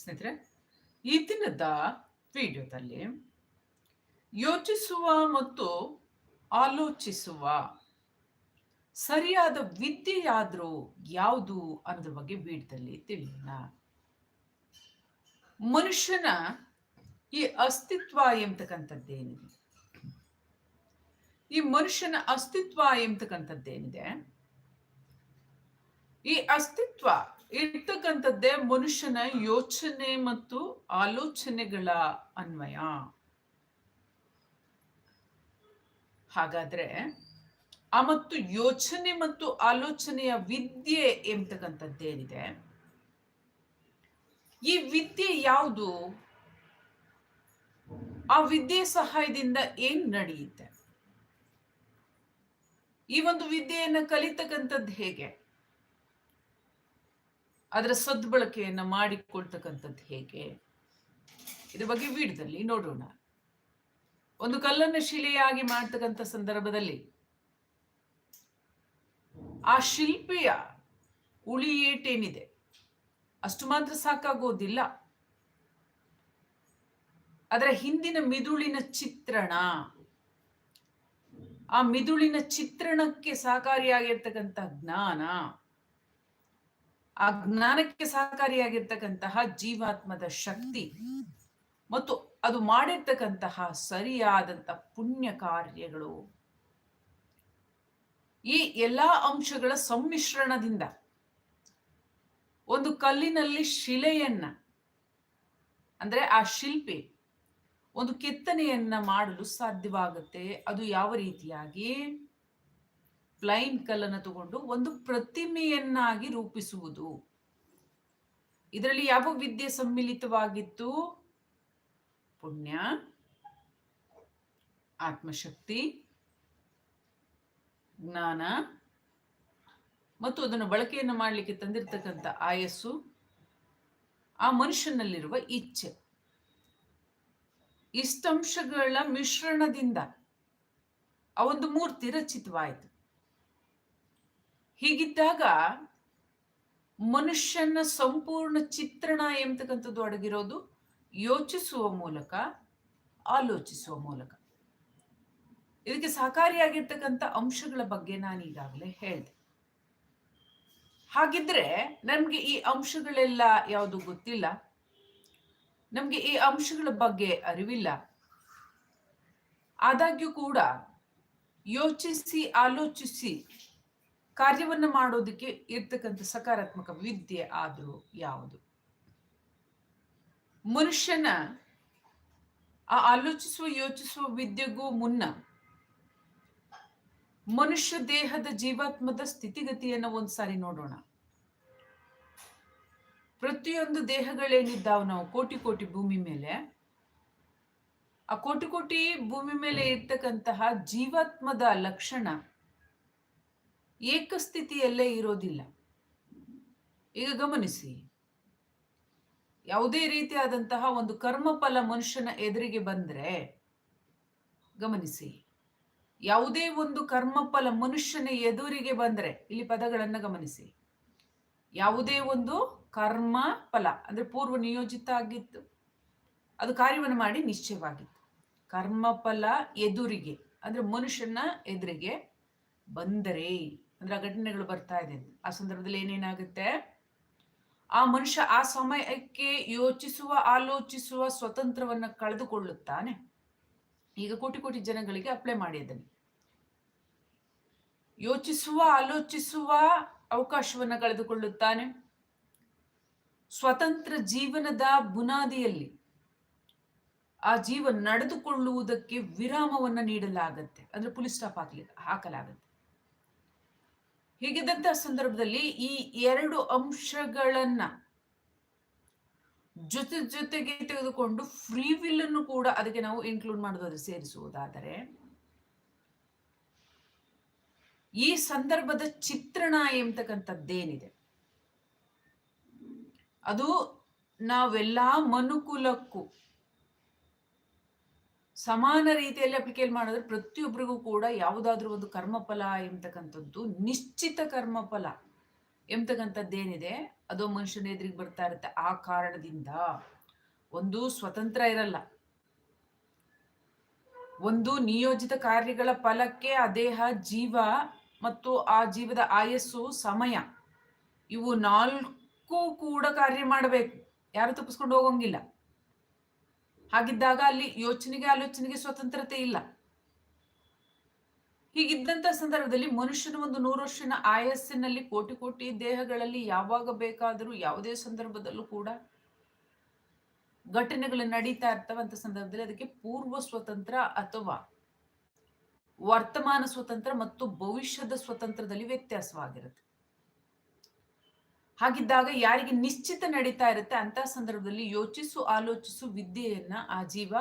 ಸ್ನೇಹಿತರೆ, ಈ ದಿನದ ವಿಡಿಯೋದಲ್ಲಿ ಯೋಚಿಸುವ ಮತ್ತು ಆಲೋಚಿಸುವ ಸರಿಯಾದ ವಿದ್ಯೆಯಾದರೂ ಯಾವುದು ಅನ್ನೋದ್ರ ಬಗ್ಗೆ ವಿಡಿಯೋದಲ್ಲಿ ತಿಳಿಯೋಣ. ಮನುಷ್ಯನ ಈ ಅಸ್ತಿತ್ವ ಎಂಬತಕ್ಕಂಥದ್ದೇನಿದೆ? ಈ ಮನುಷ್ಯನ ಅಸ್ತಿತ್ವ ಎಂಬತಕ್ಕಂಥದ್ದೇನಿದೆ? ಈ ಅಸ್ತಿತ್ವ ಇರ್ತಕ್ಕಂಥದ್ದೇ ಮನುಷ್ಯನ ಯೋಚನೆ ಮತ್ತು ಆಲೋಚನೆಗಳ ಅನ್ವಯ. ಹಾಗಾದ್ರೆ ಆ ಮತ್ತು ಯೋಚನೆ ಮತ್ತು ಆಲೋಚನೆಯ ವಿದ್ಯೆ ಎಂಬತಕ್ಕಂಥದ್ದೇನಿದೆ ಈ ವಿದ್ಯೆ ಯಾವುದು? ಆ ವಿದ್ಯೆ ಸಹಾಯದಿಂದ ಏನ್ ನಡೆಯುತ್ತೆ? ಈ ಒಂದು ವಿದ್ಯೆಯನ್ನ ಕಲಿತಕ್ಕಂಥದ್ದು ಹೇಗೆ? ಅದರ ಸದ್ಬಳಕೆಯನ್ನು ಮಾಡಿಕೊಳ್ತಕ್ಕಂಥದ್ದು ಹೇಗೆ? ಇದ್ರ ಬಗ್ಗೆ ವಿಡಿಯೋದಲ್ಲಿ ನೋಡೋಣ. ಒಂದು ಕಲ್ಲನ್ನು ಶಿಲೆಯಾಗಿ ಮಾಡ್ತಕ್ಕಂಥ ಸಂದರ್ಭದಲ್ಲಿ ಆ ಶಿಲ್ಪಿಯ ಉಳಿ ಏಟೇನಿದೆ? ಅಷ್ಟು ಮಾತ್ರ ಸಾಕಾಗೋದಿಲ್ಲ. ಅದರ ಹಿಂದಿನ ಮಿದುಳಿನ ಚಿತ್ರಣ. ಆ ಮಿದುಳಿನ ಚಿತ್ರಣಕ್ಕೆ ಸಹಕಾರಿಯಾಗಿರ್ತಕ್ಕಂಥ ಜ್ಞಾನ. ಆ ಜ್ಞಾನಕ್ಕೆ ಸಹಕಾರಿಯಾಗಿರ್ತಕ್ಕಂತಹ ಜೀವಾತ್ಮದ ಶಕ್ತಿ ಮತ್ತು ಅದು ಮಾಡಿರ್ತಕ್ಕಂತಹ ಸರಿಯಾದಂತ ಪುಣ್ಯ ಕಾರ್ಯಗಳು. ಈ ಎಲ್ಲಾ ಅಂಶಗಳ ಸಮ್ಮಿಶ್ರಣದಿಂದ ಒಂದು ಕಲ್ಲಿನಲ್ಲಿ ಶಿಲೆಯನ್ನ, ಅಂದ್ರೆ ಆ ಶಿಲ್ಪಿ ಒಂದು ಕೆತ್ತನೆಯನ್ನ ಮಾಡಲು ಸಾಧ್ಯವಾಗುತ್ತೆ. ಅದು ಯಾವ ರೀತಿಯಾಗಿ? ಪ್ಲೈನ್ ಕಲ್ಲನ್ನು ತಗೊಂಡು ಒಂದು ಪ್ರತಿಮೆಯನ್ನಾಗಿ ರೂಪಿಸುವುದು. ಇದರಲ್ಲಿ ಯಾವ ವಿದ್ಯೆ ಸಮ್ಮಿಲಿತವಾಗಿತ್ತು? ಪುಣ್ಯ, ಆತ್ಮಶಕ್ತಿ, ಜ್ಞಾನ ಮತ್ತು ಅದನ್ನು ಬಳಕೆಯನ್ನು ಮಾಡಲಿಕ್ಕೆ ತಂದಿರತಕ್ಕಂಥ ಆಯಸ್ಸು, ಆ ಮನುಷ್ಯನಲ್ಲಿರುವ ಇಚ್ಛೆ. ಇಷ್ಟಂಶಗಳ ಮಿಶ್ರಣದಿಂದ ಆ ಒಂದು ಮೂರ್ತಿ ರಚಿತವಾಯಿತು. ಹೀಗಿದ್ದಾಗ ಮನುಷ್ಯನ ಸಂಪೂರ್ಣ ಚಿತ್ರಣ ಎಂಬತಕ್ಕಂಥದ್ದು ಅಡಗಿರೋದು? ಯೋಚಿಸುವ ಮೂಲಕ, ಆಲೋಚಿಸುವ ಮೂಲಕ. ಇದಕ್ಕೆ ಸಹಕಾರಿಯಾಗಿರ್ತಕ್ಕಂಥ ಅಂಶಗಳ ಬಗ್ಗೆ ನಾನು ಈಗಾಗಲೇ ಹೇಳಿದೆ. ಹಾಗಿದ್ರೆ ನಮಗೆ ಈ ಅಂಶಗಳೆಲ್ಲ ಯಾವುದು ಗೊತ್ತಿಲ್ಲ. ನಮಗೆ ಈ ಅಂಶಗಳ ಬಗ್ಗೆ ಅರಿವಿಲ್ಲ. ಆದಾಗ್ಯೂ ಕೂಡ ಯೋಚಿಸಿ, ಆಲೋಚಿಸಿ ಕಾರ್ಯವನ್ನು ಮಾಡೋದಕ್ಕೆ ಇರ್ತಕ್ಕಂಥ ಸಕಾರಾತ್ಮಕ ವಿದ್ಯೆ ಆದರೂ ಯಾವುದು? ಮನುಷ್ಯನ ಆ ಆಲೋಚಿಸುವ, ಯೋಚಿಸುವ ವಿದ್ಯೆಗೂ ಮುನ್ನ ಮನುಷ್ಯ ದೇಹದ ಜೀವಾತ್ಮದ ಸ್ಥಿತಿಗತಿಯನ್ನು ಒಂದ್ಸಾರಿ ನೋಡೋಣ. ಪ್ರತಿಯೊಂದು ದೇಹಗಳೇನಿದ್ದಾವೆ ನಾವು ಕೋಟಿ ಕೋಟಿ ಭೂಮಿ ಮೇಲೆ, ಆ ಕೋಟಿ ಕೋಟಿ ಭೂಮಿ ಮೇಲೆ ಇರ್ತಕ್ಕಂತಹ ಜೀವಾತ್ಮದ ಲಕ್ಷಣ ಏಕಸ್ಥಿತಿಯಲ್ಲೇ ಇರೋದಿಲ್ಲ. ಈಗ ಗಮನಿಸಿ. ಯಾವುದೇ ರೀತಿಯಾದಂತಹ ಒಂದು ಕರ್ಮಫಲ ಮನುಷ್ಯನ ಎದುರಿಗೆ ಬಂದ್ರೆ, ಗಮನಿಸಿ. ಯಾವುದೇ ಒಂದು ಕರ್ಮಫಲ ಮನುಷ್ಯನ ಎದುರಿಗೆ ಬಂದ್ರೆ, ಇಲ್ಲಿ ಪದಗಳನ್ನು ಗಮನಿಸಿ. ಯಾವುದೇ ಒಂದು ಕರ್ಮ ಫಲ ಅಂದ್ರೆ ಪೂರ್ವ ನಿಯೋಜಿತ ಆಗಿತ್ತು ಅದು ಕಾರ್ಯವನ್ನು ಮಾಡಿ ನಿಶ್ಚಯವಾಗಿತ್ತು. ಕರ್ಮಫಲ ಎದುರಿಗೆ, ಅಂದ್ರೆ ಮನುಷ್ಯನ ಎದುರಿಗೆ ಬಂದರೆ ಅಂದ್ರೆ ಆ ಘಟನೆಗಳು ಬರ್ತಾ ಇದೆ. ಆ ಸಂದರ್ಭದಲ್ಲಿ ಏನೇನಾಗುತ್ತೆ? ಆ ಮನುಷ್ಯ ಆ ಸಮಯಕ್ಕೆ ಯೋಚಿಸುವ, ಆಲೋಚಿಸುವ ಸ್ವತಂತ್ರವನ್ನ ಕಳೆದುಕೊಳ್ಳುತ್ತಾನೆ. ಈಗ ಕೋಟಿ ಕೋಟಿ ಜನಗಳಿಗೆ ಅಪ್ಲೈ ಮಾಡಿದ್ದಾನೆ. ಯೋಚಿಸುವ, ಆಲೋಚಿಸುವ ಅವಕಾಶವನ್ನ ಕಳೆದುಕೊಳ್ಳುತ್ತಾನೆ. ಸ್ವತಂತ್ರ ಜೀವನದ ಬುನಾದಿಯಲ್ಲಿ ಆ ಜೀವ ನಡೆದುಕೊಳ್ಳುವುದಕ್ಕೆ ವಿರಾಮವನ್ನ ನೀಡಲಾಗತ್ತೆ. ಅಂದ್ರೆ ಪುಲಿಸ್ ಸ್ಟಾಪ್ ಹಾಕಲಿ ಹಾಕಲಾಗತ್ತೆ. ಹೀಗಿದ್ದಂತಹ ಸಂದರ್ಭದಲ್ಲಿ ಈ ಎರಡು ಅಂಶಗಳನ್ನ ಜೊತೆ ಜೊತೆಗೆ ತೆಗೆದುಕೊಂಡು ಫ್ರೀ ವಿಲ್ ಅನ್ನು ಕೂಡ ಅದಕ್ಕೆ ನಾವು ಇನ್ಕ್ಲೂಡ್ ಮಾಡೋದಾದ್ರೆ ಸೇರಿಸುವುದಾದರೆ, ಈ ಸಂದರ್ಭದ ಚಿತ್ರಣ ಎಂಬತಕ್ಕಂಥದ್ದೇನಿದೆ ಅದು ನಾವೆಲ್ಲ ಮನುಕುಲಕ್ಕೂ ಸಮಾನ ರೀತಿಯಲ್ಲಿ ಅಪ್ಲಿಕೇಲ್ ಮಾಡಿದ್ರೆ ಪ್ರತಿಯೊಬ್ಬರಿಗೂ ಕೂಡ ಯಾವುದಾದ್ರೂ ಒಂದು ಕರ್ಮಫಲ ಎಂಬತಕ್ಕಂಥದ್ದು, ನಿಶ್ಚಿತ ಕರ್ಮಫಲ ಎಂಬತಕ್ಕಂಥದ್ದೇನಿದೆ, ಅದು ಮನುಷ್ಯನ ಎದುರಿಗೆ ಬರ್ತಾ ಇರುತ್ತೆ. ಆ ಕಾರಣದಿಂದ ಒಂದು ಸ್ವತಂತ್ರ ಇರಲ್ಲ. ಒಂದು ನಿಯೋಜಿತ ಕಾರ್ಯಗಳ ಫಲಕ್ಕೆ ಆ ದೇಹ, ಜೀವ ಮತ್ತು ಆ ಜೀವದ ಆಯಸ್ಸು, ಸಮಯ ಇವು ನಾಲ್ಕು ಕೂಡ ಕಾರ್ಯ ಮಾಡಬೇಕು. ಯಾರು ತಪ್ಪಿಸ್ಕೊಂಡು ಹೋಗಂಗಿಲ್ಲ. ಹಾಗಿದ್ದಾಗ ಅಲ್ಲಿ ಯೋಚನೆಗೆ ಆಲೋಚನೆಗೆ ಸ್ವತಂತ್ರತೆ ಇಲ್ಲ. ಹೀಗಿದ್ದಂತ ಸಂದರ್ಭದಲ್ಲಿ ಮನುಷ್ಯನ ಒಂದು ನೂರು ವರ್ಷನ ಆಯಸ್ಸಿನಲ್ಲಿ ಕೋಟಿ ಕೋಟಿ ದೇಹಗಳಲ್ಲಿ ಯಾವಾಗ ಬೇಕಾದರೂ ಯಾವುದೇ ಸಂದರ್ಭದಲ್ಲೂ ಕೂಡ ಘಟನೆಗಳು ನಡೀತಾ ಇರ್ತವಂತ ಸಂದರ್ಭದಲ್ಲಿ ಅದಕ್ಕೆ ಪೂರ್ವ ಸ್ವತಂತ್ರ ಅಥವಾ ವರ್ತಮಾನ ಸ್ವತಂತ್ರ ಮತ್ತು ಭವಿಷ್ಯದ ಸ್ವತಂತ್ರದಲ್ಲಿ ವ್ಯತ್ಯಾಸವಾಗಿರುತ್ತೆ. ಹಾಗಿದ್ದಾಗ ಯಾರಿಗೆ ನಿಶ್ಚಿತ ನಡೀತಾ ಇರುತ್ತೆ ಅಂತ ಸಂದರ್ಭದಲ್ಲಿ ಯೋಚಿಸು, ಆಲೋಚಿಸು ವಿದ್ಯೆಯನ್ನ ಆ ಜೀವ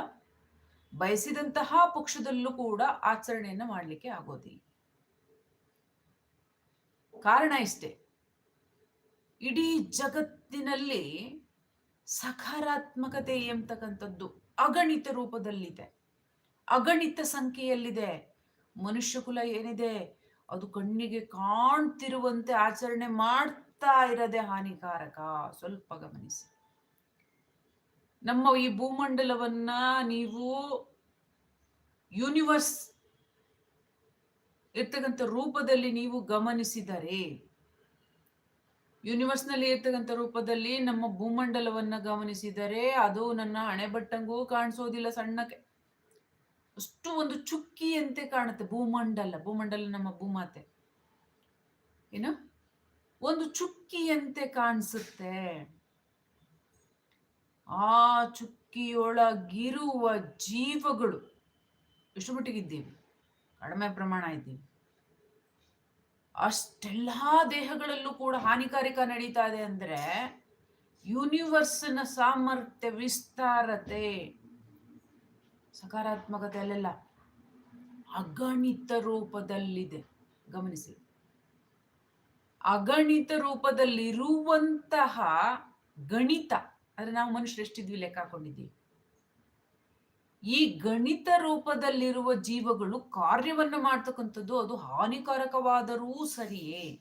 ಬಯಸಿದಂತಹ ಪಕ್ಷದಲ್ಲೂ ಕೂಡ ಆಚರಣೆಯನ್ನ ಮಾಡಲಿಕ್ಕೆ ಆಗೋದಿಲ್ಲ. ಕಾರಣ ಇಷ್ಟೇ. ಇಡೀ ಜಗತ್ತಿನಲ್ಲಿ ಸಕಾರಾತ್ಮಕತೆ ಎಂಬತಕ್ಕಂಥದ್ದು ಅಗಣಿತ ರೂಪದಲ್ಲಿದೆ. ಅಗಣಿತ ಸಂಖ್ಯೆಯಲ್ಲಿದೆ. ಮನುಷ್ಯ ಕುಲ ಏನಿದೆ? ಅದು ಕಣ್ಣಿಗೆ ಕಾಣ್ತಿರುವಂತೆ ಆಚರಣೆ ಮಾಡ್ತಾ ಇರದೆ ಹಾನಿಕಾರಕ. ಸ್ವಲ್ಪ ಗಮನಿಸಿ. ನಮ್ಮ ಈ ಭೂಮಂಡಲವನ್ನ ನೀವು ಯೂನಿವರ್ಸ್ ಇರ್ತಕ್ಕಂಥ ರೂಪದಲ್ಲಿ ನೀವು ಗಮನಿಸಿದರೆ ಯೂನಿವರ್ಸ್ನಲ್ಲಿ ಇರ್ತಕ್ಕಂಥ ರೂಪದಲ್ಲಿ ನಮ್ಮ ಭೂಮಂಡಲವನ್ನ ಗಮನಿಸಿದರೆ, ಅದು ನನ್ನ ಹಣೆಬಟ್ಟಂಗೂ ಕಾಣಿಸೋದಿಲ್ಲ ಸಣ್ಣಕ್ಕೆ. ಅಷ್ಟು ಒಂದು ಚುಕ್ಕಿಯಂತೆ ಕಾಣುತ್ತೆ ಭೂಮಂಡಲ. ಭೂಮಂಡಲ ನಮ್ಮ ಭೂಮಾತೆ. ಏನು? ಒಂದು ಚುಕ್ಕಿಯಂತೆ ಕಾಣಿಸುತ್ತೆ. ಆ ಚುಕ್ಕಿಯೊಳಗಿರುವ ಜೀವಗಳು, ಎಷ್ಟು ಮಟ್ಟಿಗಿದ್ದೀವಿ ಕಡಿಮೆ ಪ್ರಮಾಣ ಇದ್ದೀವಿ. ಅಷ್ಟೆಲ್ಲ ದೇಹಗಳಲ್ಲೂ ಕೂಡ ಹಾನಿಕಾರಕ ನಡೀತಾ ಇದೆ ಅಂದ್ರೆ ಯೂನಿವರ್ಸ್ನ ಸಾಮರ್ಥ್ಯ, ವಿಸ್ತಾರತೆ, ಸಕಾರಾತ್ಮಕತೆ ಅಲ್ಲೆಲ್ಲ ಅಗಣಿತ ರೂಪದಲ್ಲಿದೆ. ಗಮನಿಸಿ. ಅಗಣಿತ ರೂಪದಲ್ಲಿರುವಂತಹ ಗಣಿತ. ಅಂದ್ರೆ ನಾವು ಮನುಷ್ಯರು ಎಷ್ಟಿದ್ವಿ ಲೆಕ್ಕ ಹಾಕೊಂಡಿದ್ದೀವಿ ಈ ಗಣಿತ ರೂಪದಲ್ಲಿರುವ ಜೀವಗಳು ಕಾರ್ಯವನ್ನು ಮಾಡ್ತಕ್ಕಂಥದ್ದು ಅದು ಹಾನಿಕಾರಕವಾದರೂ ಸರಿಯೇ.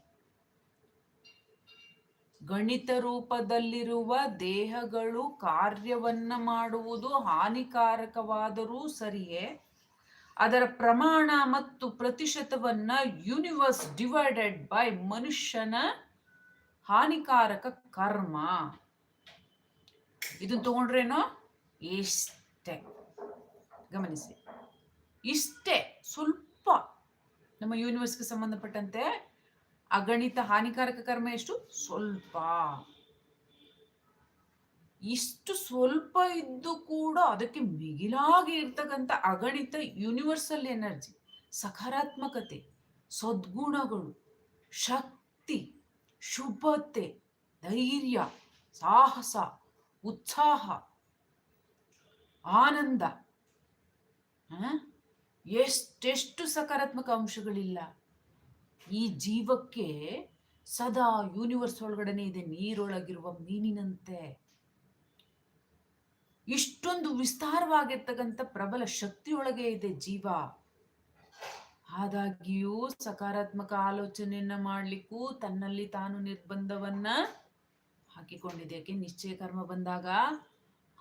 ಗಣಿತ ರೂಪದಲ್ಲಿರುವ ದೇಹಗಳು ಕಾರ್ಯವನ್ನ ಮಾಡುವುದು ಹಾನಿಕಾರಕವಾದರೂ ಸರಿಯೇ. ಅದರ ಪ್ರಮಾಣ ಮತ್ತು ಪ್ರತಿಶತವನ್ನ ಯೂನಿವರ್ಸ್ ಡಿವೈಡೆಡ್ ಬೈ ಮನುಷ್ಯನ ಹಾನಿಕಾರಕ ಕರ್ಮ. ಇದನ್ನ ತಗೊಂಡ್ರೇನೋ? ಇಷ್ಟೇ. ಗಮನಿಸಿ. ಇಷ್ಟೇ. ಸ್ವಲ್ಪ ನಮ್ಮ ಯೂನಿವರ್ಸ್ಗೆ ಸಂಬಂಧಪಟ್ಟಂತೆ ಅಗಣಿತ ಹಾನಿಕಾರಕ ಕರ್ಮ ಎಷ್ಟು? ಸ್ವಲ್ಪ. ಇಷ್ಟು ಸ್ವಲ್ಪ ಇದ್ದು ಕೂಡ ಅದಕ್ಕೆ ಮಿಗಿಲಾಗಿ ಇರ್ತಕ್ಕಂಥ ಅಗಣಿತ ಯೂನಿವರ್ಸಲ್ ಎನರ್ಜಿ ಸಕಾರಾತ್ಮಕತೆ, ಸದ್ಗುಣಗಳು, ಶಕ್ತಿ, ಶುಭತೆ, ಧೈರ್ಯ, ಸಾಹಸ, ಉತ್ಸಾಹ, ಆನಂದ ಎಷ್ಟೆಷ್ಟು ಸಕಾರಾತ್ಮಕ ಅಂಶಗಳಿಲ್ಲ. ಈ ಜೀವಕ್ಕೆ ಸದಾ ಯೂನಿವರ್ಸ್ ಒಳಗಡೆನೆ ಇದೆ, ನೀರೊಳಗಿರುವ ಮೀನಿನಂತೆ. ಇಷ್ಟೊಂದು ವಿಸ್ತಾರವಾಗಿರ್ತಕ್ಕಂಥ ಪ್ರಬಲ ಶಕ್ತಿಯೊಳಗೆ ಇದೆ ಜೀವ. ಆದಾಗ್ಯೂ ಸಕಾರಾತ್ಮಕ ಆಲೋಚನೆಯನ್ನ ಮಾಡ್ಲಿಕ್ಕೂ ತನ್ನಲ್ಲಿ ತಾನು ನಿರ್ಬಂಧವನ್ನ ಹಾಕಿಕೊಂಡಿದೆ. ಯಾಕೆ? ನಿಶ್ಚಯ ಕರ್ಮ ಬಂದಾಗ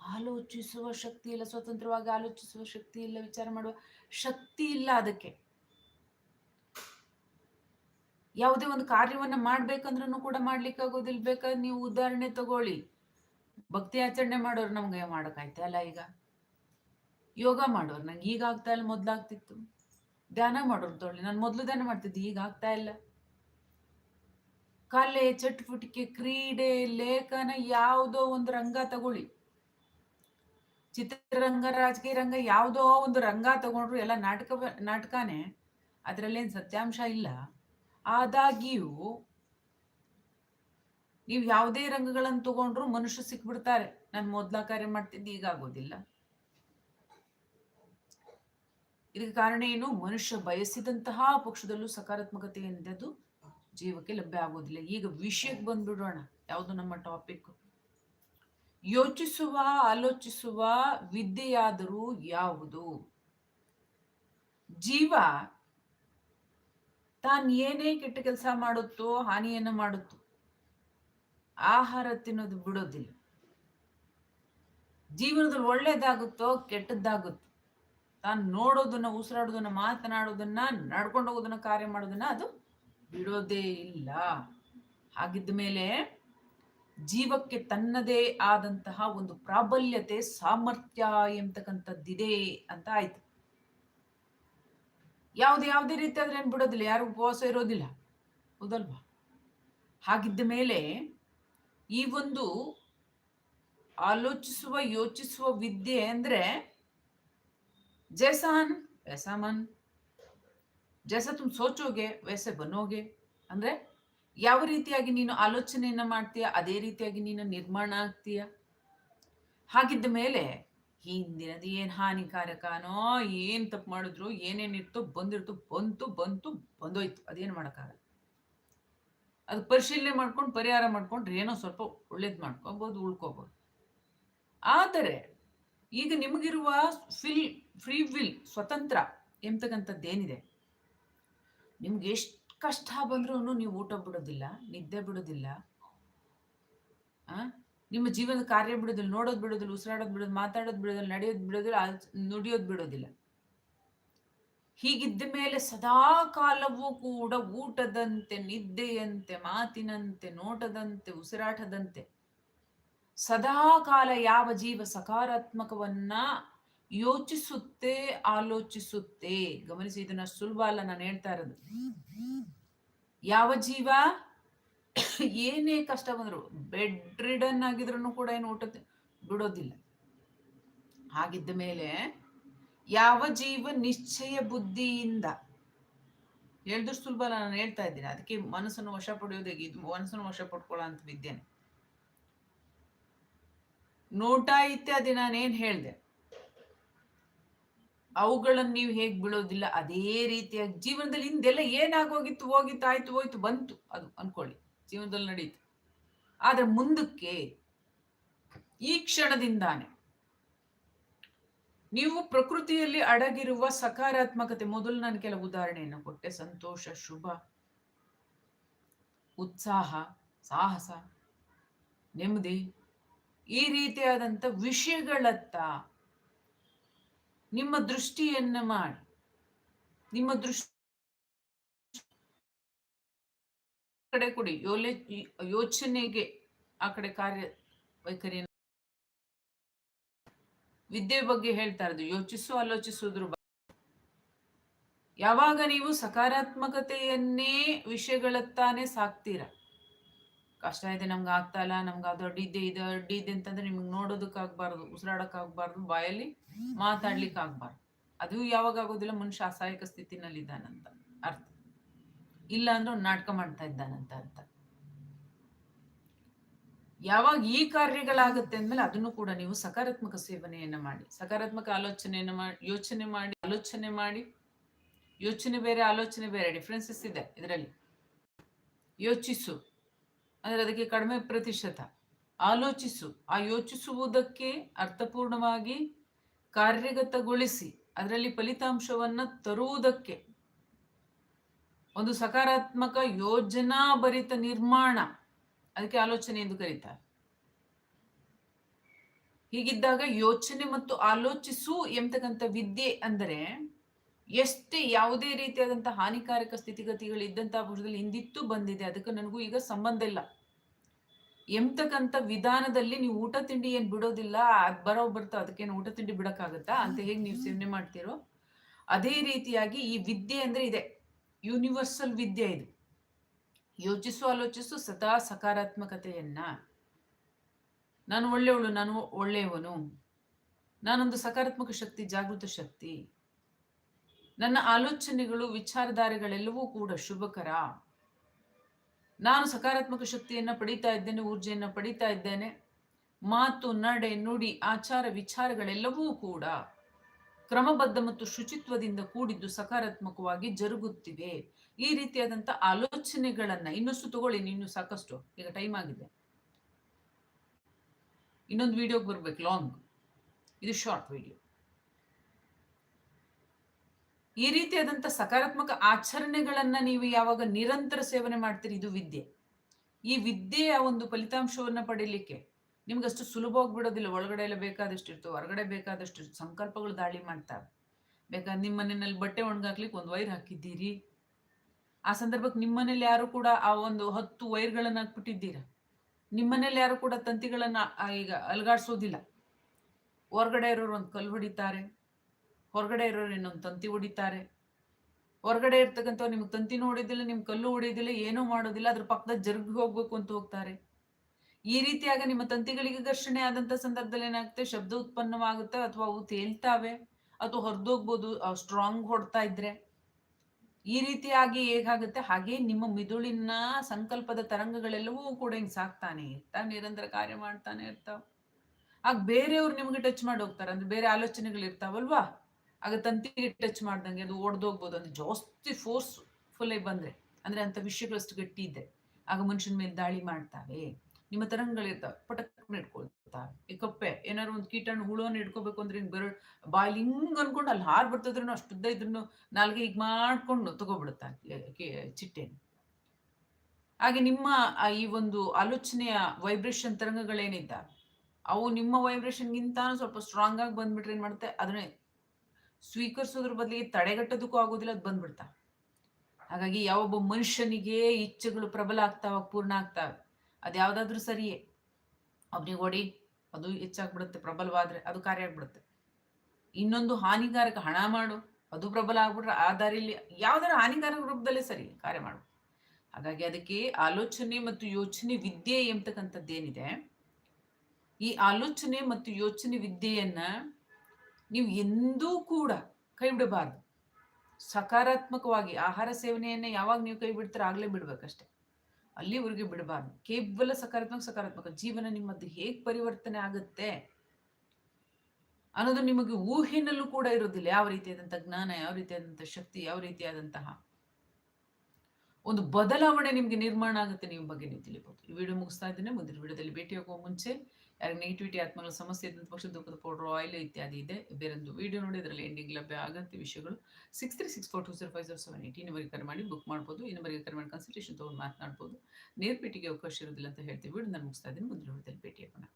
ಆಲೋಚಿಸುವ ಶಕ್ತಿ ಇಲ್ಲ, ಸ್ವತಂತ್ರವಾಗಿ ಆಲೋಚಿಸುವ ಶಕ್ತಿ ಇಲ್ಲ, ವಿಚಾರ ಮಾಡುವ ಶಕ್ತಿ ಇಲ್ಲ ಅದಕ್ಕೆ. ಯಾವುದೇ ಒಂದು ಕಾರ್ಯವನ್ನ ಮಾಡ್ಬೇಕಂದ್ರೂ ಕೂಡ ಮಾಡ್ಲಿಕ್ಕೆ ಆಗೋದಿಲ್ಲ ಬೇಕಾದ್ರೆ ನೀವು ಉದಾಹರಣೆ ತಗೊಳ್ಳಿ. ಭಕ್ತಿ ಆಚರಣೆ ಮಾಡೋರು ನಮ್ಗೆ ಮಾಡೋಕ್ಕಾಯ್ತಾ ಅಲ್ಲ ಈಗ? ಯೋಗ ಮಾಡೋರು, ನಂಗೆ ಈಗ ಆಗ್ತಾ ಇಲ್ಲ ಮೊದ್ಲಾಗ್ತಿತ್ತು ಧ್ಯಾನ ಮಾಡೋರು ತೊಗೊಳ್ಳಿ, ನಾನು ಮೊದಲು ಧ್ಯಾನ ಮಾಡ್ತಿದ್ದೆ, ಈಗ ಆಗ್ತಾ ಇಲ್ಲ. ಕಲೆ ಚಟುವಟಿಕೆ ಕ್ರೀಡೆ, ಲೇಖನ, ಯಾವುದೋ ಒಂದು ರಂಗ ತಗೊಳ್ಳಿ. ಚಿತ್ರರಂಗ, ರಾಜಕೀಯ ರಂಗ, ಯಾವುದೋ ಒಂದು ರಂಗ ತಗೊಂಡ್ರು ಎಲ್ಲ ನಾಟಕ, ನಾಟಕನೇ, ಅದರಲ್ಲೇನು ಸತ್ಯಾಂಶ ಇಲ್ಲ. ಆದಾಗ್ಯೂ ನೀವು ಯಾವುದೇ ರಂಗಗಳನ್ನು ತಗೊಂಡ್ರು ಮನುಷ್ಯ ಸಿಕ್ಬಿಡ್ತಾರೆ. ನಾನು ಮೊದ್ಲ ಕಾರ್ಯ ಮಾಡ್ತಿದ್ದೆ, ಈಗ ಆಗೋದಿಲ್ಲ. ಇದಕ್ಕೆ ಕಾರಣ ಏನು? ಮನುಷ್ಯ ಬಯಸಿದಂತಹ ಪಕ್ಷದಲ್ಲೂ ಸಕಾರಾತ್ಮಕತೆ ಅದು ಜೀವಕ್ಕೆ ಲಭ್ಯ ಆಗೋದಿಲ್ಲ. ಈಗ ವಿಷಯಕ್ಕೆ ಬಂದ್ಬಿಡೋಣ, ಯಾವುದು ನಮ್ಮ ಟಾಪಿಕ್ ಯೋಚಿಸುವ, ಆಲೋಚಿಸುವ ವಿದ್ಯೆಯಾದರೂ ಯಾವುದು? ಜೀವ ತಾನ್ ಏನೇ ಕೆಟ್ಟ ಕೆಲಸ ಮಾಡುತ್ತೋ ಹಾನಿಯನ್ನು ಮಾಡುತ್ತೋ ಆಹಾರ ತಿನ್ನೋದು ಬಿಡೋದಿಲ್ಲ. ಜೀವನದಲ್ಲಿ ಒಳ್ಳೇದಾಗುತ್ತೋ ಕೆಟ್ಟದ್ದಾಗುತ್ತೋ, ತಾನು ನೋಡೋದನ್ನ, ಉಸಿರಾಡೋದನ್ನ, ಮಾತನಾಡೋದನ್ನ, ನಡ್ಕೊಂಡು ಹೋಗೋದನ್ನ, ಕಾರ್ಯ ಮಾಡೋದನ್ನ ಅದು ಬಿಡೋದೇ ಇಲ್ಲ. ಹಾಗಿದ್ದ ಮೇಲೆ ಜೀವಕ್ಕೆ ತನ್ನದೇ ಆದಂತಹ ಒಂದು ಪ್ರಾಬಲ್ಯತೆ, ಸಾಮರ್ಥ್ಯ ಎಂತಕ್ಕಂಥದ್ದಿದೆ ಅಂತ ಆಯ್ತು. ಯಾವ್ದು ಯಾವುದೇ ರೀತಿ ಆದ್ರೆ ಏನ್ ಬಿಡೋದಿಲ್ಲ ಯಾರು ಉಪವಾಸ ಇರೋದಿಲ್ಲ, ಹೌದಲ್ವಾ? ಹಾಗಿದ್ದ ಮೇಲೆ ಈ ಒಂದು ಆಲೋಚಿಸುವ, ಯೋಚಿಸುವ ವಿದ್ಯೆ ಅಂದ್ರೆ ಜೈಸಾನ್ ವೈಸಾ ಮನ್ ಜೈಸಾ ತುಮ್ ಸೋಚೋಗೆ ವೈಸೆ ಬನೋಗೆ. ಅಂದ್ರೆ ಯಾವ ರೀತಿಯಾಗಿ ನೀನು ಆಲೋಚನೆಯನ್ನ ಮಾಡ್ತೀಯ, ಅದೇ ರೀತಿಯಾಗಿ ನೀನು ನಿರ್ಮಾಣ ಆಗ್ತೀಯ? ಹಾಗಿದ್ದ ಮೇಲೆ ಹಿಂದಿನದು ಏನು ಹಾನಿಕಾರಕನೋ ಏನು ತಪ್ಪು ಮಾಡಿದ್ರು ಏನೇನಿತ್ತು ಬಂದಿರ್ತು, ಬಂತು ಬಂತು, ಬಂದೋಯ್ತು. ಅದೇನು ಮಾಡೋಕ್ಕಾಗಲ್ಲ. ಅದು ಪರಿಶೀಲನೆ ಮಾಡ್ಕೊಂಡು ಪರಿಹಾರ ಮಾಡ್ಕೊಂಡ್ರೆ ಏನೋ ಸ್ವಲ್ಪ ಒಳ್ಳೇದು ಮಾಡ್ಕೊಬೋದು, ಉಳ್ಕೋಬೋದು. ಆದರೆ ಈಗ ನಿಮಗಿರುವ ಫಿಲ್, ಫ್ರೀ ವಿಲ್, ಸ್ವತಂತ್ರ ಎಂತಕ್ಕಂಥದ್ದೇನಿದೆ? ನಿಮ್ಗೆ ಎಷ್ಟು ಕಷ್ಟ ಬಂದ್ರೂ ನೀವು ಊಟ ಬಿಡೋದಿಲ್ಲ, ನಿದ್ದೆ ಬಿಡೋದಿಲ್ಲ ನಿಮ್ಮ ಜೀವನದ ಕಾರ್ಯ ಬಿಡೋದಿಲ್ಲ, ನೋಡೋದು ಬಿಡೋದಿಲ್ಲ, ಉಸಿರಾಡೋದು ಬಿಡೋದು ಮಾತಾಡೋದು ಬಿಡೋದಿಲ್ಲ, ನಡೆಯೋದು ಬಿಡೋದಿಲ್ಲ ನುಡಿಯೋದು ಬಿಡೋದಿಲ್ಲ. ಹೀಗಿದ್ದ ಮೇಲೆ ಸದಾ ಕಾಲವೂ ಕೂಡ ಊಟದಂತೆ, ನಿದ್ದೆಯಂತೆ, ಮಾತಿನಂತೆ, ನೋಟದಂತೆ, ಉಸಿರಾಟದಂತೆ ಸದಾ ಕಾಲ ಯಾವ ಜೀವ ಸಕಾರಾತ್ಮಕವನ್ನ ಯೋಚಿಸುತ್ತೆ, ಆಲೋಚಿಸುತ್ತೆ? ಗಮನಿಸಿ ಇದನ್ನ ಸುಲಭ ಅಲ್ಲ ನಾನು ಹೇಳ್ತಾ ಇರೋದು. ಯಾವ ಜೀವ? ಏನೇ ಕಷ್ಟ ಬಂದ್ರು ಬೆಡ್ ರಿಡನ್ ಆಗಿದ್ರು ಕೂಡ ಏನು ಊಟ ಬಿಡೋದಿಲ್ಲ. ಹಾಗಿದ್ದ ಮೇಲೆ ಯಾವ ಜೀವ ನಿಶ್ಚಯ ಬುದ್ಧಿಯಿಂದ? ಹೇಳಿದ್ರು ಸುಲಭ ನಾನು ಹೇಳ್ತಾ ಇದ್ದೀನಿ. ಅದಕ್ಕೆ ಮನಸ್ಸನ್ನು ವಶ ಪಡೆಯೋದೇ ಇದು ಮನಸ್ಸನ್ನು ವಶ ಪಡ್ಕೊಳ್ಳೋ ಅಂತ ವಿದ್ಯೆನೆ. ನೋಟ ಇತ್ಯಾದಿ ನಾನೇನ್ ಹೇಳ್ದೆ? ಅವುಗಳನ್ನು ನೀವು ಹೇಗ್ ಬಿಡೋದಿಲ್ಲ ಅದೇ ರೀತಿಯಾಗಿ ಜೀವನದಲ್ಲಿ ಹಿಂದೆಲ್ಲ ಏನಾಗೋಗಿತ್ತು, ಹೋಗಿತ್ತು, ಆಯ್ತು, ಹೋಯ್ತು, ಬಂತು. ಅದು ಅನ್ಕೊಳ್ಳಿ. ಜೀವನದಲ್ಲಿ ನಡೀತು. ಆದ್ರೆ ಮುಂದಕ್ಕೆ ಈ ಕ್ಷಣದಿಂದಾನೆ ನೀವು ಪ್ರಕೃತಿಯಲ್ಲಿ ಅಡಗಿರುವ ಸಕಾರಾತ್ಮಕತೆ, ಮೊದಲು ನಾನು ಕೆಲವು ಉದಾಹರಣೆಯನ್ನು ಕೊಟ್ಟೆ. ಸಂತೋಷ, ಶುಭ, ಉತ್ಸಾಹ, ಸಾಹಸ, ನೆಮ್ಮದಿ, ಈ ರೀತಿಯಾದಂಥ ವಿಷಯಗಳತ್ತ ನಿಮ್ಮ ದೃಷ್ಟಿಯನ್ನ ಮಾಡಿ. ನಿಮ್ಮ ದೃಷ್ಟಿ ಕಡೆ ಕೊಡಿ. ಯೋಲೆ ಯೋಚನೆಗೆ ಆ ಕಡೆ ಕಾರ್ಯ ವೈಖರಿಯನ್ನು ವಿದ್ಯೆ ಬಗ್ಗೆ ಹೇಳ್ತಾ ಇರೋದು, ಯೋಚಿಸು, ಆಲೋಚಿಸುವುದ್ರ ಯಾವಾಗ ನೀವು ಸಕಾರಾತ್ಮಕತೆಯನ್ನೇ ವಿಷಯಗಳತ್ತಾನೆ ಸಾಕ್ತೀರ? ಕಷ್ಟ ಇದೆ, ನಮ್ಗೆ ಆಗ್ತಾ ಇಲ್ಲ, ನಮ್ಗೆ ಅದು ಇದೆ ಇದು ಅಡ್ಡಿ ಇದೆ ಅಂತಂದ್ರೆ ನಿಮ್ಗೆ ನೋಡೋದಕ್ಕಾಗಬಾರ್ದು, ಉಸಿರಾಡೋಕ್ಕಾಗಬಾರ್ದು, ಬಾಯಲ್ಲಿ ಮಾತಾಡ್ಲಿಕ್ಕೆ ಆಗ್ಬಾರ್ದು ಅದು ಯಾವಾಗ ಆಗೋದಿಲ್ಲ, ಮನುಷ್ಯ ಅಸಹಾಯಕ ಸ್ಥಿತಿನಲ್ಲಿ ಇದ್ದಾನಂತ ಅರ್ಥ. ಇಲ್ಲ ಅಂದ್ರೆ ನಾಟಕ ಮಾಡ್ತಾ ಇದ್ದಾನಂತ ಅರ್ಥ. ಯಾವಾಗ ಈ ಕಾರ್ಯಗಳಾಗುತ್ತೆ ಅಂದ್ಮೇಲೆ ಅದನ್ನು ಕೂಡ ನೀವು ಸಕಾರಾತ್ಮಕ ಸೇವನೆಯನ್ನ ಮಾಡಿ, ಸಕಾರಾತ್ಮಕ ಆಲೋಚನೆಯನ್ನ ಮಾಡಿ ಯೋಚನೆ ಮಾಡಿ, ಆಲೋಚನೆ ಮಾಡಿ, ಯೋಚನೆ ಬೇರೆ, ಆಲೋಚನೆ ಬೇರೆ ಡಿಫ್ರೆನ್ಸಸ್ ಇದೆ ಇದರಲ್ಲಿ. ಯೋಚಿಸು, ಅಂದರೆ ಅದಕ್ಕೆ ಕಡಿಮೆ ಪ್ರತಿಶತ. ಆಲೋಚಿಸು, ಆ ಯೋಚಿಸುವುದಕ್ಕೆ ಅರ್ಥಪೂರ್ಣವಾಗಿ ಕಾರ್ಯಗತಗೊಳಿಸಿ, ಅದರಲ್ಲಿ ಫಲಿತಾಂಶವನ್ನ ತರುವುದಕ್ಕೆ. ಒಂದು ಸಕಾರಾತ್ಮಕ ಯೋಜನಾ ಭರಿತ ನಿರ್ಮಾಣ. ಅದಕ್ಕೆ ಆಲೋಚನೆ ಎಂದು ಕರೀತಾರೆ. ಹೀಗಿದ್ದಾಗ ಯೋಚನೆ ಮತ್ತು ಆಲೋಚಿಸು ಎಂತಕ್ಕಂಥ ವಿದ್ಯೆ ಅಂದರೆ ಎಷ್ಟೇ ಯಾವುದೇ ರೀತಿಯಾದಂಥ ಹಾನಿಕಾರಕ ಸ್ಥಿತಿಗತಿಗಳು ಇದ್ದಂತಹ ಪುರುಷದಲ್ಲಿ ಹಿಂದಿತ್ತು ಬಂದಿದೆ, ಅದಕ್ಕೆ ನನಗೂ ಈಗ ಸಂಬಂಧ ಇಲ್ಲ. ಎಂತಕ್ಕಂಥ ವಿಧಾನದಲ್ಲಿ ನೀವು ಊಟ ತಿಂಡಿ ಏನು ಬಿಡೋದಿಲ್ಲ, ಅದು ಬರೋ ಬರ್ತೋ, ಅದಕ್ಕೇನು ಊಟ ತಿಂಡಿ ಬಿಡೋಕ್ಕಾಗತ್ತಾ ಅಂತ ಹೇಗೆ ನೀವು ಸೇವನೆ ಮಾಡ್ತೀರೋ, ಅದೇ ರೀತಿಯಾಗಿ ಈ ವಿದ್ಯೆ ಅಂದ್ರೆ ಇದೆ. ಯೂನಿವರ್ಸಲ್ ವಿದ್ಯೆ ಇದು. ಯೋಚಿಸು, ಆಲೋಚಿಸು, ಸದಾ ಸಕಾರಾತ್ಮಕತೆಯನ್ನ. ನಾನು ಒಳ್ಳೆಯವಳು, ನಾನು ಒಳ್ಳೆಯವನು. ನಾನೊಂದು ಸಕಾರಾತ್ಮಕ ಶಕ್ತಿ, ಜಾಗೃತ ಶಕ್ತಿ. ನನ್ನ ಆಲೋಚನೆಗಳು, ವಿಚಾರಧಾರೆಗಳೆಲ್ಲವೂ ಕೂಡ ಶುಭಕರ. ನಾನು ಸಕಾರಾತ್ಮಕ ಶಕ್ತಿಯನ್ನು ಪಡೀತಾ ಇದ್ದೇನೆ, ಊರ್ಜೆಯನ್ನು ಪಡೀತಾ ಇದ್ದೇನೆ. ಮಾತು, ನಡೆ, ನುಡಿ, ಆಚಾರ, ವಿಚಾರಗಳೆಲ್ಲವೂ ಕೂಡ ಕ್ರಮಬದ್ಧ ಮತ್ತು ಶುಚಿತ್ವದಿಂದ ಕೂಡಿದ್ದು ಸಕಾರಾತ್ಮಕವಾಗಿ ಜರುಗುತ್ತಿವೆ. ಈ ರೀತಿಯಾದಂಥ ಆಲೋಚನೆಗಳನ್ನ ಇನ್ನಷ್ಟು ತಗೊಳ್ಳಿ, ನೀನು ಸಾಕಷ್ಟು. ಈಗ ಟೈಮ್ ಆಗಿದೆ. ಇನ್ನೊಂದು ವಿಡಿಯೋಗೆ ಬರ್ಬೇಕು ಲಾಂಗ್ ಇದು ಶಾರ್ಟ್ ವಿಡಿಯೋ ಈ ರೀತಿಯಾದಂಥ ಸಕಾರಾತ್ಮಕ ಆಚರಣೆಗಳನ್ನ ನೀವು ಯಾವಾಗ ನಿರಂತರ ಸೇವನೆ ಮಾಡ್ತೀರಿ, ಇದು ವಿದ್ಯೆ. ಈ ವಿದ್ಯೆಯ ಒಂದು ಫಲಿತಾಂಶವನ್ನ ಪಡೀಲಿಕ್ಕೆ ನಿಮ್ಗಷ್ಟು ಸುಲಭವಾಗಿ ಬಿಡೋದಿಲ್ಲ ಒಳಗಡೆ ಎಲ್ಲ ಬೇಕಾದಷ್ಟು ಇರ್ತವೆ. ಹೊರಗಡೆ ಬೇಕಾದಷ್ಟು ಸಂಕಲ್ಪಗಳು ದಾಳಿ ಮಾಡ್ತಾವೆ. ಬೇಕಾದ್ರೆ ನಿಮ್ಮ ಮನೆಯಲ್ಲಿ ಬಟ್ಟೆ ಒಣಗಾಕ್ಲಿಕ್ಕೆ ಒಂದು ವೈರ್ ಹಾಕಿದ್ದೀರಿ. ಆ ಸಂದರ್ಭಕ್ಕೆ ನಿಮ್ಮನೇಲಿ ಯಾರು ಕೂಡ ಆ ಒಂದು ಹತ್ತು ವೈರ್ಗಳನ್ನು ಹಾಕ್ಬಿಟ್ಟಿದ್ದೀರಾ? ನಿಮ್ಮನೇಲಿ ಯಾರು ಕೂಡ ತಂತಿಗಳನ್ನು ಈಗ ಅಲ್ಗಾಡಿಸೋದಿಲ್ಲ. ಹೊರಗಡೆ ಇರೋರು ಒಂದು ಕಲ್ಲು ಹೊಡಿತಾರೆ, ಹೊರಗಡೆ ಇರೋರು ಇನ್ನೊಂದು ತಂತಿ ಹೊಡಿತಾರೆ. ಹೊರಗಡೆ ಇರ್ತಕ್ಕಂಥವ್ರು ನಿಮ್ಗೆ ತಂತಿನೂ ಹೊಡೆಯೋದಿಲ್ಲ ನಿಮ್ಮ ಕಲ್ಲು ಹೊಡಿಯೋದಿಲ್ಲ ಏನೂ ಮಾಡೋದಿಲ್ಲ, ಅದ್ರ ಪಕ್ಕದ ಜರುಗಿ ಹೋಗ್ಬೇಕು ಅಂತ ಹೋಗ್ತಾರೆ. ಈ ರೀತಿಯಾಗಿ ನಿಮ್ಮ ತಂತಿಗಳಿಗೆ ಘರ್ಷಣೆ ಆದಂತ ಸಂದರ್ಭದಲ್ಲಿ ಏನಾಗುತ್ತೆ? ಶಬ್ದ ಉತ್ಪನ್ನವಾಗುತ್ತೆ ಅಥವಾ ಅವು ತೇಲ್ತಾವೆ, ಅಥವಾ ಹೊರದೋಗ್ಬೋದು ಸ್ಟ್ರಾಂಗ್ ಹೊಡ್ತಾ ಇದ್ರೆ. ಈ ರೀತಿಯಾಗಿ ಹೇಗಾಗುತ್ತೆ? ಹಾಗೆ ನಿಮ್ಮ ಮಿದುಳಿನ ಸಂಕಲ್ಪದ ತರಂಗಗಳೆಲ್ಲವೂ ಕೂಡ ಹಿಂಗೆ ಸಾಕ್ತಾನೆ, ಇರ್ತಾ, ನಿರಂತರ ಕಾರ್ಯ ಮಾಡ್ತಾನೆ, ಇರ್ತಾವ. ಆಗ ಬೇರೆಯವ್ರು ನಿಮಗೆ ಟಚ್ ಮಾಡಿ ಹೋಗ್ತಾರೆ. ಅಂದ್ರೆ ಬೇರೆ ಆಲೋಚನೆಗಳು ಇರ್ತಾವಲ್ವಾ? ಆಗ ತಂತಿಗೆ ಟಚ್ ಮಾಡ್ದಂಗೆ ಅದು ಓಡ್ದೋಗ್ಬೋದು ಅಂದ್ರೆ ಜಾಸ್ತಿ ಫೋರ್ಸ್ ಫುಲ್ ಆಗಿ ಬಂದ್ರೆ. ಅಂದ್ರೆ ಅಂತ ವಿಷಯಗಳಷ್ಟು ಗಟ್ಟಿ ಇದೆ ಆಗ ಮನುಷ್ಯನ ಮೇಲೆ ದಾಳಿ ಮಾಡ್ತಾವೆ. ನಿಮ್ಮ ತರಂಗಗಳಿರ್ತಾವೆ ಪಟಕ್ ಇಟ್ಕೊಳ್ತಾವೆ ಈ ಕಪ್ಪೆ, ಏನಾದ್ರು ಒಂದು ಕೀಟಾಣು ಹುಳುವನ್ನು ಇಟ್ಕೋಬೇಕು ಅಂದ್ರೆ ಹಿಂಗೆ ಬೆರಳು ಬಾಯಿಲಿ ಹಿಂಗ್ ಅನ್ಕೊಂಡು ಅಲ್ಲಿ ಹಾರ್ ಬರ್ತದ್ರೂ ಅಷ್ಟುದ್ದ ಇದ್ರೂ ನಾಲ್ಗೆ ಈಗ ಮಾಡ್ಕೊಂಡು ತಗೋಬಿಡುತ್ತಾ ಚಿಟ್ಟೆನ. ಹಾಗೆ ನಿಮ್ಮ ಈ ಒಂದು ಆಲೋಚನೆಯ ವೈಬ್ರೇಷನ್ ತರಂಗಗಳೇನಿದ್ದಾವೆ ಅವು ನಿಮ್ಮ ವೈಬ್ರೇಷನ್ಗಿಂತ ಸ್ವಲ್ಪ ಸ್ಟ್ರಾಂಗ್ ಆಗಿ ಬಂದ್ಬಿಟ್ರೆ ಏನು ಮಾಡುತ್ತೆ? ಅದನ್ನೇ ಸ್ವೀಕರಿಸೋದ್ರ ಬದಲಿಗೆ ತಡೆಗಟ್ಟೋದಕ್ಕೂ ಆಗೋದಿಲ್ಲ, ಅದು ಬಂದ್ಬಿಡ್ತಾ. ಹಾಗಾಗಿ ಯಾವೊಬ್ಬ ಮನುಷ್ಯನಿಗೆ ಇಚ್ಛೆಗಳು ಪ್ರಬಲ ಆಗ್ತಾವ, ಪೂರ್ಣ ಆಗ್ತಾವೆ? ಅದ್ಯಾವುದಾದ್ರೂ ಸರಿಯೇ. ಅವನಿಗೆ ಓಡಿ ಅದು ಹೆಚ್ಚಾಗ್ಬಿಡುತ್ತೆ, ಪ್ರಬಲವಾದ್ರೆ ಅದು ಕಾರ್ಯ ಆಗ್ಬಿಡುತ್ತೆ ಇನ್ನೊಂದು ಹಾನಿಕಾರಕ ಹಣ ಮಾಡು, ಅದು ಪ್ರಬಲ ಆಗ್ಬಿಟ್ರೆ ಆ ದಾರಿಯಲ್ಲಿ ಯಾವ್ದಾರ ಹಾನಿಕಾರಕ ರೂಪದಲ್ಲೇ ಸರಿ, ಕಾರ್ಯ ಮಾಡು. ಹಾಗಾಗಿ ಅದಕ್ಕೆ ಆಲೋಚನೆ ಮತ್ತು ಯೋಚನೆ ವಿದ್ಯೆ ಎಂಬತಕ್ಕಂಥದ್ದೇನಿದೆ. ಈ ಆಲೋಚನೆ ಮತ್ತು ಯೋಚನೆ ವಿದ್ಯೆಯನ್ನ ನೀವು ಎಂದೂ ಕೂಡ ಕೈ ಬಿಡಬಾರ್ದು. ಸಕಾರಾತ್ಮಕವಾಗಿ ಆಹಾರ ಸೇವನೆಯನ್ನ ಯಾವಾಗ ನೀವು ಕೈ ಬಿಡ್ತೀರ ಆಗ್ಲೇ ಬಿಡ್ಬೇಕಷ್ಟೆ. ಅಲ್ಲಿವರೆಗೆ ಬಿಡಬಾರ್ದು. ಕೇವಲ ಸಕಾರಾತ್ಮಕ ಸಕಾರಾತ್ಮಕ. ಜೀವನ ನಿಮ್ಮದು ಹೇಗೆ ಪರಿವರ್ತನೆ ಆಗುತ್ತೆ ಅನ್ನೋದು ನಿಮಗೆ ಊಹಿನಲ್ಲೂ ಕೂಡ ಇರೋದಿಲ್ಲ ಯಾವ ರೀತಿಯಾದಂತಹ ಜ್ಞಾನ, ಯಾವ ರೀತಿಯಾದಂತಹ ಶಕ್ತಿ, ಯಾವ ರೀತಿಯಾದಂತಹ ಒಂದು ಬದಲಾವಣೆ ನಿಮ್ಗೆ ನಿರ್ಮಾಣ ಆಗುತ್ತೆ ನಿಮ್ಮ ಬಗ್ಗೆ ನೀವು ತಿಳಿಬಹುದು ಈ ವಿಡಿಯೋ ಮುಗಿಸ್ತಾ ಇದ್ದೇನೆ. ಮುಂದಿನ ವಿಡಿಯೋದಲ್ಲಿ ಭೇಟಿ ಹೋಗುವ ಮುಂಚೆ ಯಾರಿಗೆ ನೆಗೆಟಿವಿಟಿ ಆತ್ಮಗಳ ಸಮಸ್ಯೆ ಇದ್ದಂಥ ಪಕ್ಷ ದುಃಖದ ಪೌಡರ್ ಆಯಿಲ್ ಇತ್ಯಾದಿ ಇದೆ. ಬೇರೊಂದು ವಿಡಿಯೋ ನೋಡಿ, ಇದರಲ್ಲಿ ಎಂಡಿಂಗ್ ಲಭ್ಯ ಆಗಂತ ವಿಷಯಗಳು. Six three six four two zero five zero seven eighty ಇನ್ನವರೆಗೆ ಕರೆ ಮಾಡಿ ಬುಕ್ ಮಾಡ್ಬೋದು. ಇನ್ನವರೆಗೆ ಕರೆ ಮಾಡಿ ಕನ್ಸಲ್ಟೇಷನ್ ತೊಗೊಂಡು ಮಾತನಾಡ್ಬೋದು. ನೇರ್ ಭೇಟಿಗೆ ಅವಕಾಶ ಇರೋದಿಲ್ಲ ಅಂತ ಹೇಳ್ತೀವಿ. ವಿಡಿಯೋ ನಾನು ಮುಗಿಸ್ತಾ ಇದ್ದೀನಿ. ಮುಂದಿನ ಭೇಟಿ ಆಗೋಣ